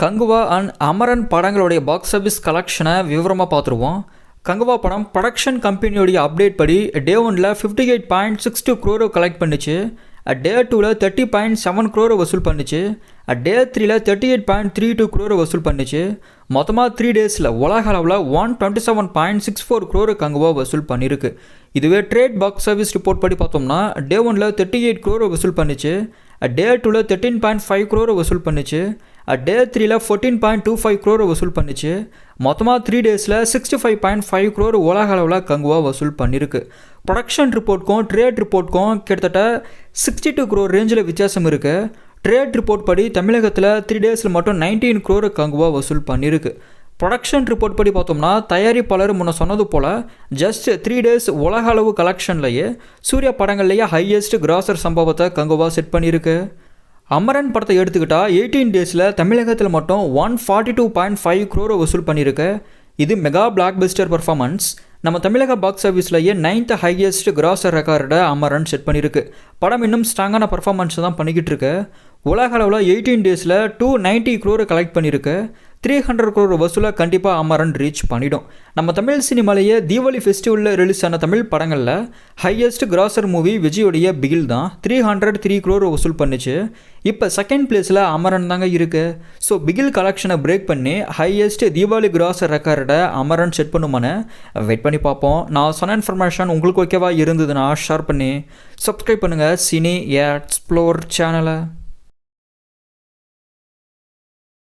Kanguva and Amaran படங்களுடைய box office கலெக்ஷனை விவரமாக பார்த்துருவோம். கங்குவா படம் ப்ரொடக்ஷன் கம்பெனியோடைய அப்டேட் படி டே ஒனில் fifty eight point six two க்ரோரோ collect பண்ணிச்சு. டே டூவில் தேர்ட்டி பாயிண்ட் செவன் க்ரோரை வசூல் பண்ணிச்சு. டே த்ரீல thirty eight point three two க்ரோரை வசூல் பண்ணுச்சு. மொத்தமாக த்ரீ டேஸில் உலக அளவில் one twenty seven point six four crore Kanguva வசூல் பண்ணியிருக்கு இதுவே ட்ரேட் பாக்ஸ் சர்வீஸ் ரிப்போர்ட் படி பார்த்தோம்னா டே ஒனில் தேர்ட்டி எயிட் க்ரோரை வசூல் பண்ணுச்சு. டே டூவில் தேர்ட்டின் பாயிண்ட் ஃபைவ் க்ரோரை வசூல் பண்ணுச்சு. டே த்ரீல ஃபோர்டீன் பாயிண்ட் டூ ஃபைவ் க்ரோரை வசூல் பண்ணிச்சு. மொத்தமாக த்ரீ டேஸில் sixty five point five crore உலக அளவில் கங்குவா வசூல் பண்ணியிருக்கு ப்ரொடக்ஷன் ரிப்போர்ட்க்கும் ட்ரேட் ரிப்போர்ட்க்கும் கிட்டத்தட்ட சிக்ஸ்டி டூ க்ரோர் ரேஞ்சில் வித்தியாசம் இருக்குது ட்ரேட் ரிப்போர்ட் படி தமிழகத்தில் த்ரீ டேஸில் மட்டும் நைன்டீன் க்ரோர் கங்குவா வசூல் பண்ணியிருக்கு ப்ரொடக்ஷன் ரிப்போர்ட் படி பார்த்தோம்னா தயாரிப்பாளர் முன்ன சொன்னது போல் ஜஸ்ட் த்ரீ டேஸ் உலக அளவு கலெக்ஷன்லேயே சூர்யா படங்கள்லேயே ஹையஸ்ட் கிராசர் சம்பவத்தை கங்குவா செட் பண்ணியிருக்கு. அமரன் படத்தை எடுத்துக்கிட்டால் எயிட்டீன் டேஸில் தமிழகத்தில் மட்டும் one forty two point five க்ரோரை வசூல் பண்ணியிருக்கு. இது மெகா பிளாக் பஸ்டர் பர்ஃபார்மன்ஸ் நம்ம தமிழக பாக்ஸ் ஆஃபீஸ்லேயே நைன்த் ஹையஸ்ட் கிராசர் ரெக்கார்டை அமரன் செட் பண்ணியிருக்கு. படம் இன்னும் ஸ்ட்ராங்கான பர்ஃபார்மன்ஸ் தான் பண்ணிக்கிட்டு இருக்கு உலக அளவில் எயிட்டீன் டேஸில் டூ நைன்ட்டி க்ரோரை கலெக்ட் பண்ணியிருக்கு. த்ரீ ஹண்ட்ரட் க்ரோர் வசூலாக கண்டிப்பாக அமரன் ரீச் பண்ணிடும். நம்ம தமிழ் சினிமாலேயே தீபாவளி ஃபெஸ்டிவலில் ரிலீஸ் ஆன தமிழ் படங்களில் ஹையஸ்ட் கிராசர் மூவி விஜயோடைய பிகில் தான் த்ரீ ஹண்ட்ரட் த்ரீ குரோர் வசூல் பண்ணுச்சு. இப்போ செகண்ட் பிளேஸில் அமரன் தாங்க இருக்குது ஸோ பிகில் கலெக்ஷனை பிரேக் பண்ணி ஹையஸ்ட் தீபாவளி கிராசர் ரெக்கார்டை அமரன் செட் பண்ணுமானே வெயிட் பண்ணி பார்ப்போம். நான் சொன்ன இன்ஃபர்மேஷன் உங்களுக்கு ஓகேவா இருந்ததுன்னா ஷேர் பண்ணி சப்ஸ்கிரைப் பண்ணுங்கள் சினி எக்ஸ்ப்ளோர் சேனலை